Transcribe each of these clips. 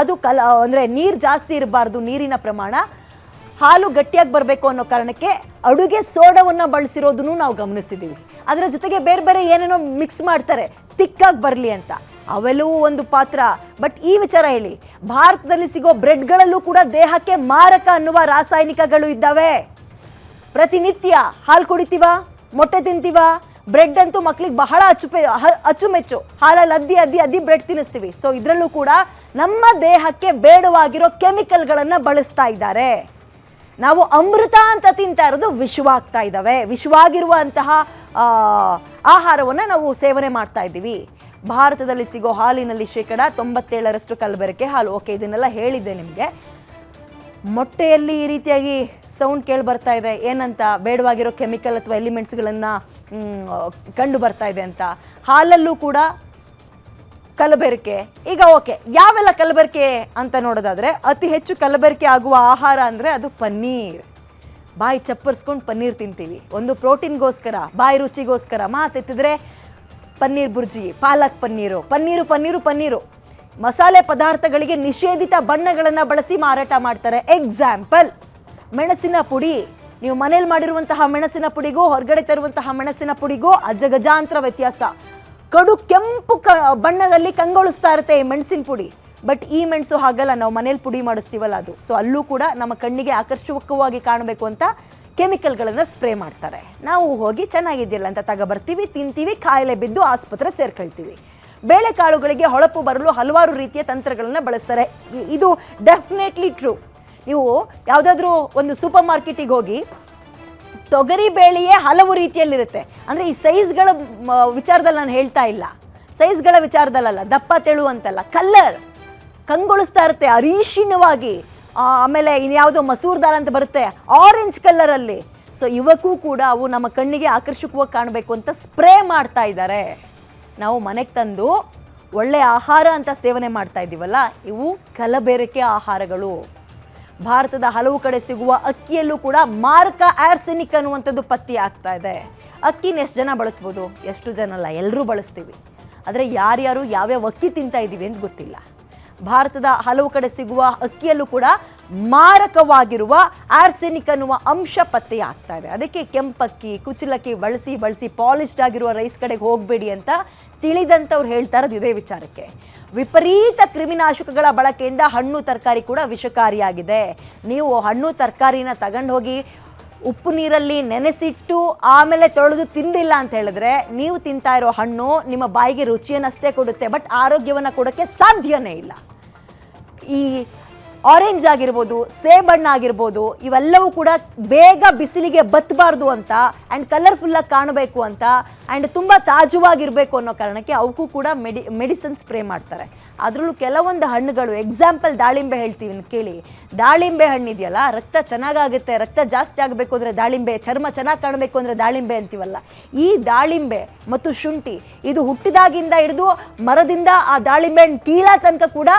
ಅದು ಕಲ, ಅಂದರೆ ನೀರು ಜಾಸ್ತಿ ಇರಬಾರ್ದು, ನೀರಿನ ಪ್ರಮಾಣ. ಹಾಲು ಗಟ್ಟಿಯಾಗಿ ಬರಬೇಕು ಅನ್ನೋ ಕಾರಣಕ್ಕೆ ಅಡುಗೆ ಸೋಡವನ್ನು ಬಳಸಿರೋದನ್ನು ನಾವು ಗಮನಿಸಿದ್ದೀವಿ ಅದರ ಜೊತೆಗೆ ಬೇರೆ ಬೇರೆ ಏನೇನೋ ಮಿಕ್ಸ್ ಮಾಡ್ತಾರೆ, ತಿಕ್ಕಾಗಿ ಬರಲಿ ಅಂತ. ಅವೆಲ್ಲವೂ ಒಂದು ಪಾತ್ರ. ಬಟ್ ಈ ವಿಚಾರ ಹೇಳಿ, ಭಾರತದಲ್ಲಿ ಸಿಗೋ ಬ್ರೆಡ್ಗಳಲ್ಲೂ ಕೂಡ ದೇಹಕ್ಕೆ ಮಾರಕ ಅನ್ನುವ ರಾಸಾಯನಿಕಗಳು ಇದ್ದಾವೆ. ಪ್ರತಿನಿತ್ಯ ಹಾಲು ಕುಡಿತೀವ? ಮೊಟ್ಟೆ ತಿಂತೀವ? ಬ್ರೆಡ್ ಅಂತೂ ಮಕ್ಳಿಗೆ ಬಹಳ ಅಚ್ಚುಪೆ, ಅಚ್ಚುಮೆಚ್ಚು. ಹಾಲಲ್ಲಿ ಅದ್ದಿ ಅದ್ದಿ ಅದ್ದಿ ಬ್ರೆಡ್ ತಿನ್ನಿಸ್ತೀವಿ. ಸೊ ಇದರಲ್ಲೂ ಕೂಡ ನಮ್ಮ ದೇಹಕ್ಕೆ ಬೇಡವಾಗಿರೋ ಕೆಮಿಕಲ್ಗಳನ್ನು ಬಳಸ್ತಾ ಇದ್ದಾರೆ. ನಾವು ಅಮೃತ ಅಂತ ತಿಂತಾ ಇರೋದು ವಿಷವಾಗ್ತಾ ಇದ್ದಾವೆ. ವಿಷವಾಗಿರುವಂತಹ ಆಹಾರವನ್ನು ನಾವು ಸೇವನೆ ಮಾಡ್ತಾ ಇದ್ದೀವಿ. ಭಾರತದಲ್ಲಿ ಸಿಗೋ ಹಾಲಿನಲ್ಲಿ ಶೇಕಡ ತೊಂಬತ್ತೇಳರಷ್ಟು ಕಲಬೆರಕೆ ಹಾಲು. ಓಕೆ, ಇದನ್ನೆಲ್ಲ ಹೇಳಿದ್ದೆ ನಿಮಗೆ. ಮೊಟ್ಟೆಯಲ್ಲಿ ಈ ರೀತಿಯಾಗಿ ಸೌಂಡ್ ಕೇಳಿ ಬರ್ತಾ ಇದೆ. ಏನಂತ? ಬೇಡವಾಗಿರೋ ಕೆಮಿಕಲ್ ಅಥವಾ ಎಲಿಮೆಂಟ್ಸ್ಗಳನ್ನು ಕಂಡು ಬರ್ತಾ ಇದೆ ಅಂತ. ಹಾಲಲ್ಲೂ ಕೂಡ ಕಲಬೆರಕೆ. ಈಗ ಓಕೆ, ಯಾವೆಲ್ಲ ಕಲಬೆರಕೆ ಅಂತ ನೋಡೋದಾದರೆ, ಅತಿ ಹೆಚ್ಚು ಕಲಬೆರಕೆ ಆಗುವ ಆಹಾರ ಅಂದರೆ ಅದು ಪನ್ನೀರ್. ಬಾಯಿ ಚಪ್ಪರ್ಸ್ಕೊಂಡು ಪನ್ನೀರ್ ತಿಂತೀವಿ. ಒಂದು ಪ್ರೋಟೀನ್ಗೋಸ್ಕರ, ಬಾಯಿ ರುಚಿಗೋಸ್ಕರ ಮಾತೆತ್ತಿದ್ರೆ ಪನ್ನೀರ್ ಬುರ್ಜಿ, ಪಾಲಕ್ ಪನ್ನೀರು ಪನ್ನೀರು ಪನ್ನೀರು ಪನ್ನೀರು. ಮಸಾಲೆ ಪದಾರ್ಥಗಳಿಗೆ ನಿಷೇಧಿತ ಬಣ್ಣಗಳನ್ನು ಬಳಸಿ ಮಾರಾಟ ಮಾಡ್ತಾರೆ. ಎಕ್ಸಾಂಪಲ್ ಮೆಣಸಿನ ಪುಡಿ. ನೀವು ಮನೇಲಿ ಮಾಡಿರುವಂತಹ ಮೆಣಸಿನ ಪುಡಿಗೂ, ಹೊರಗಡೆ ತರುವಂತಹ ಮೆಣಸಿನ ಪುಡಿಗೂ, ಅಜಗಜಾಂತರ ವ್ಯತ್ಯಾಸ. ಕಡು ಕೆಂಪು ಕ, ಬಣ್ಣದಲ್ಲಿ ಕಂಗೊಳಿಸ್ತಾ ಇರುತ್ತೆ ಈ ಮೆಣಸಿನ ಪುಡಿ. ಬಟ್ ಈ ಮೆಣಸು ಹಾಗಲ್ಲ, ನಾವು ಮನೇಲಿ ಪುಡಿ ಮಾಡಿಸ್ತೀವಲ್ಲ ಅದು. ಸೊ ಅಲ್ಲೂ ಕೂಡ ನಮ್ಮ ಕಣ್ಣಿಗೆ ಆಕರ್ಷಕವಾಗಿ ಕಾಣಬೇಕು ಅಂತ ಕೆಮಿಕಲ್ಗಳನ್ನು ಸ್ಪ್ರೇ ಮಾಡ್ತಾರೆ. ನಾವು ಹೋಗಿ ಚೆನ್ನಾಗಿದ್ದಿಲ್ಲ ಅಂತ ತಗೊಬರ್ತೀವಿ ತಿಂತೀವಿ, ಕಾಯಿಲೆ ಬಿದ್ದು ಆಸ್ಪತ್ರೆ ಸೇರ್ಕೊಳ್ತೀವಿ. ಬೇಳೆಕಾಳುಗಳಿಗೆ ಹೊಳಪು ಬರಲು ಹಲವಾರು ರೀತಿಯ ತಂತ್ರಗಳನ್ನು ಬಳಸ್ತಾರೆ. ಇದು ಡೆಫಿನೆಟ್ಲಿ ಟ್ರೂ ನೀವು ಯಾವುದಾದ್ರೂ ಒಂದು ಸೂಪರ್ ಮಾರ್ಕೆಟಿಗೆ ಹೋಗಿ ತೊಗರಿ ಬೇಳೆಯೇ ಹಲವು ರೀತಿಯಲ್ಲಿರುತ್ತೆ. ಅಂದರೆ ಈ ಸೈಜ್ಗಳ ವಿಚಾರದಲ್ಲಿ ನಾನು ಹೇಳ್ತಾ ಇಲ್ಲ. ಸೈಜ್ಗಳ ವಿಚಾರದಲ್ಲಲ್ಲ, ದಪ್ಪ ತೆಳು ಅಂತಲ್ಲ ಕಲ್ಲರ್ ಕಂಗೊಳಿಸ್ತಾ ಇರುತ್ತೆ ಅರೀಶಿಣವಾಗಿ. ಆಮೇಲೆ ಇನ್ಯಾವುದೋ ಮಸೂರ್ ದಾಲ್ ಅಂತ ಬರುತ್ತೆ ಆರೆಂಜ್ ಕಲ್ಲರಲ್ಲಿ ಸೊ ಇವಕ್ಕೂ ಕೂಡ ಅವು ನಮ್ಮ ಕಣ್ಣಿಗೆ ಆಕರ್ಷಕವಾಗಿ ಕಾಣಬೇಕು ಅಂತ ಸ್ಪ್ರೇ ಮಾಡ್ತಾ ಇದ್ದಾರೆ. ನಾವು ಮನೆಗೆ ತಂದು ಒಳ್ಳೆಯ ಆಹಾರ ಅಂತ ಸೇವನೆ ಮಾಡ್ತಾ ಇದ್ದೀವಲ್ಲ ಇವು ಕಲಬೆರಕೆ ಆಹಾರಗಳು. ಭಾರತದ ಹಲವು ಕಡೆ ಸಿಗುವ ಅಕ್ಕಿಯಲ್ಲೂ ಕೂಡ ಮಾರಕ ಆರ್ಸೆನಿಕ್ ಅನ್ನುವಂಥದ್ದು ಪತ್ತೆ ಆಗ್ತಾ ಇದೆ. ಅಕ್ಕಿನ ಎಷ್ಟು ಜನ ಬಳಸ್ಬೋದು. ಎಷ್ಟು ಜನ ಅಲ್ಲ ಎಲ್ಲರೂ ಬಳಸ್ತೀವಿ. ಆದರೆ ಯಾರ್ಯಾರು ಯಾವ್ಯಾವ ಅಕ್ಕಿ ತಿಂತಾ ಇದ್ದೀವಿ ಅಂತ ಗೊತ್ತಿಲ್ಲ. ಭಾರತದ ಹಲವು ಕಡೆ ಸಿಗುವ ಅಕ್ಕಿಯಲ್ಲೂ ಕೂಡ ಮಾರಕವಾಗಿರುವ ಆರ್ಸೆನಿಕ್ ಅನ್ನುವ ಅಂಶ ಪತ್ತೆ ಇದೆ ಅದಕ್ಕೆ ಕೆಂಪಕ್ಕಿ, ಕುಚಲಕ್ಕಿ ಬಳಸಿ ಬಳಸಿ ಪಾಲಿಶ್ಡ್ ಆಗಿರುವ ರೈಸ್ ಕಡೆಗೆ ಹೋಗಬೇಡಿ ಅಂತ ತಿಳಿದಂಥವ್ರು ಹೇಳ್ತಾ ಇರೋದು ಇದೇ ವಿಚಾರಕ್ಕೆ. ವಿಪರೀತ ಕ್ರಿಮಿನಾಶಕಗಳ ಬಳಕೆಯಿಂದ ಹಣ್ಣು ತರಕಾರಿ ಕೂಡ ವಿಷಕಾರಿಯಾಗಿದೆ. ನೀವು ಹಣ್ಣು ತರಕಾರಿನ ತಗೊಂಡು ಹೋಗಿ ಉಪ್ಪು ನೀರಲ್ಲಿ ನೆನೆಸಿಟ್ಟು ಆಮೇಲೆ ತೊಳೆದು ತಿಂದಿಲ್ಲ ಅಂತ ಹೇಳಿದ್ರೆ ನೀವು ತಿಂತಾ ಇರೋ ಹಣ್ಣು ನಿಮ್ಮ ಬಾಯಿಗೆ ರುಚಿಯನ್ನಷ್ಟೇ ಕೊಡುತ್ತೆ, ಬಟ್ ಆರೋಗ್ಯವನ್ನು ಕೊಡೋಕ್ಕೆ ಸಾಧ್ಯನೇ ಇಲ್ಲ. ಈ ಆರೆಂಜ್ ಆಗಿರ್ಬೋದು ಸೇಬಣ್ಣ ಆಗಿರ್ಬೋದು, ಇವೆಲ್ಲವೂ ಕೂಡ ಬೇಗ ಬಿಸಿಲಿಗೆ ಬತ್ತಬಾರ್ದು ಅಂತ ಆ್ಯಂಡ್ ಕಲರ್ಫುಲ್ಲಾಗಿ ಕಾಣಬೇಕು ಅಂತ ಆ್ಯಂಡ್ ತುಂಬ ತಾಜುವಾಗಿರಬೇಕು ಅನ್ನೋ ಕಾರಣಕ್ಕೆ ಅವಕ್ಕೂ ಕೂಡ ಮೆಡಿ, ಮೆಡಿಸಿನ್ ಸ್ಪ್ರೇ ಮಾಡ್ತಾರೆ. ಅದರಲ್ಲೂ ಕೆಲವೊಂದು ಹಣ್ಣುಗಳು ಎಕ್ಸಾಂಪಲ್ ದಾಳಿಂಬೆ ಹೇಳ್ತೀವಿ ಅಂತ ಕೇಳಿ. ದಾಳಿಂಬೆ ಹಣ್ಣು ಇದೆಯಲ್ಲ, ರಕ್ತ ಚೆನ್ನಾಗಾಗುತ್ತೆ, ರಕ್ತ ಜಾಸ್ತಿ ಆಗಬೇಕು ಅಂದರೆ ದಾಳಿಂಬೆ, ಚರ್ಮ ಚೆನ್ನಾಗಿ ಕಾಣಬೇಕು ಅಂದರೆ ದಾಳಿಂಬೆ ಅಂತೀವಲ್ಲ, ಈ ದಾಳಿಂಬೆ ಮತ್ತು ಶುಂಠಿ, ಇದು ಹುಟ್ಟಿದಾಗಿಂದ ಹಿಡಿದು ಮರದಿಂದ ಆ ದಾಳಿಂಬೆ ಹಣ್ಣು ಕೀಳ ತನಕ ಕೂಡ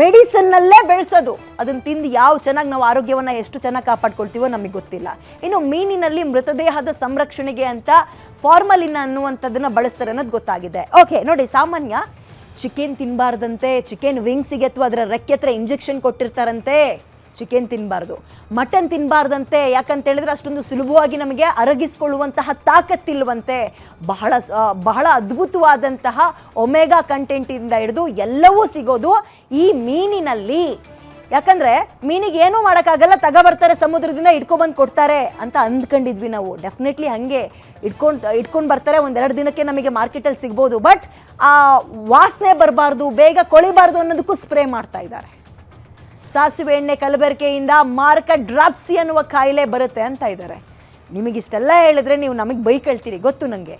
ಮೆಡಿಸನ್ನಲ್ಲೇ ಬೆಳೆಸೋದು. ಅದನ್ನು ತಿಂದು ಯಾವ ಚೆನ್ನಾಗಿ ನಾವು ಆರೋಗ್ಯವನ್ನು ಎಷ್ಟು ಚೆನ್ನಾಗಿ ಕಾಪಾಡ್ಕೊಳ್ತೀವೋ ನಮಗೆ ಗೊತ್ತಿಲ್ಲ. ಇನ್ನು ಮೀನಿನಲ್ಲಿ ಮೃತದೇಹದ ಸಂರಕ್ಷಣೆಗೆ ಅಂತ ಫಾರ್ಮಲಿನ್ ಅನ್ನುವಂಥದ್ದನ್ನು ಬಳಸ್ತಾರೆ ಅನ್ನೋದು ಗೊತ್ತಾಗಿದೆ. ಓಕೆ ನೋಡಿ ಸಾಮಾನ್ಯ ಚಿಕನ್ ತಿನ್ನಬಾರ್ದಂತೆ ಚಿಕನ್ ವಿಂಗ್ಸಿಗೆ ಅಥವಾ ಅದರ ರೆಕ್ಕೆ ಹತ್ರ ಇಂಜೆಕ್ಷನ್ ಕೊಟ್ಟಿರ್ತಾರಂತೆ. ಚಿಕನ್ ತಿನ್ನಬಾರ್ದು ಮಟನ್ ತಿನ್ನಬಾರ್ದಂತೆ ಯಾಕಂತೇಳಿದ್ರೆ ಅಷ್ಟೊಂದು ಸುಲಭವಾಗಿ ನಮಗೆ ಅರಗಿಸ್ಕೊಳ್ಳುವಂತಹ ತಾಕತ್ತಿಲ್ವಂತೆ ಬಹಳ ಬಹಳ ಅದ್ಭುತವಾದಂತಹ ಒಮೆಗಾ ಕಂಟೆಂಟಿಂದ ಹಿಡಿದು ಎಲ್ಲವೂ ಸಿಗೋದು ಈ ಮೀನಿನಲ್ಲಿ. ಯಾಕಂದರೆ ಮೀನಿಗೆ ಏನೂ ಮಾಡೋಕ್ಕಾಗಲ್ಲ ತಗೋಬರ್ತಾರೆ ಸಮುದ್ರದಿಂದ ಇಟ್ಕೊಬಂದು ಕೊಡ್ತಾರೆ ಅಂತ ಅಂದ್ಕೊಂಡಿದ್ವಿ ನಾವು. ಡೆಫಿನೆಟ್ಲಿ ಹಾಗೆ ಇಟ್ಕೊಂಡು ಇಟ್ಕೊಂಡು ಬರ್ತಾರೆ, ಒಂದೆರಡು ದಿನಕ್ಕೆ ನಮಗೆ ಮಾರ್ಕೆಟಲ್ಲಿ ಸಿಗ್ಬೋದು. ಬಟ್ ಆ ವಾಸನೆ ಬರಬಾರ್ದು, ಬೇಗ ಕೊಳಿಬಾರ್ದು ಅನ್ನೋದಕ್ಕೂ ಸ್ಪ್ರೇ ಮಾಡ್ತಾ ಇದ್ದಾರೆ. ಸಾಸಿವೆ ಎಣ್ಣೆ ಕಲಬೆರಕೆಯಿಂದ ಮಾರಕ ಡ್ರಾಪ್ಸಿ ಅನ್ನುವ ಕಾಯಿಲೆ ಬರುತ್ತೆ ಅಂತ ಇದ್ದಾರೆ ನಿಮಗಿಷ್ಟೆಲ್ಲ ಹೇಳಿದ್ರೆ ನೀವು ನಮಗೆ ಬೈಕಳ್ತೀರಿ, ಗೊತ್ತು ನನಗೆ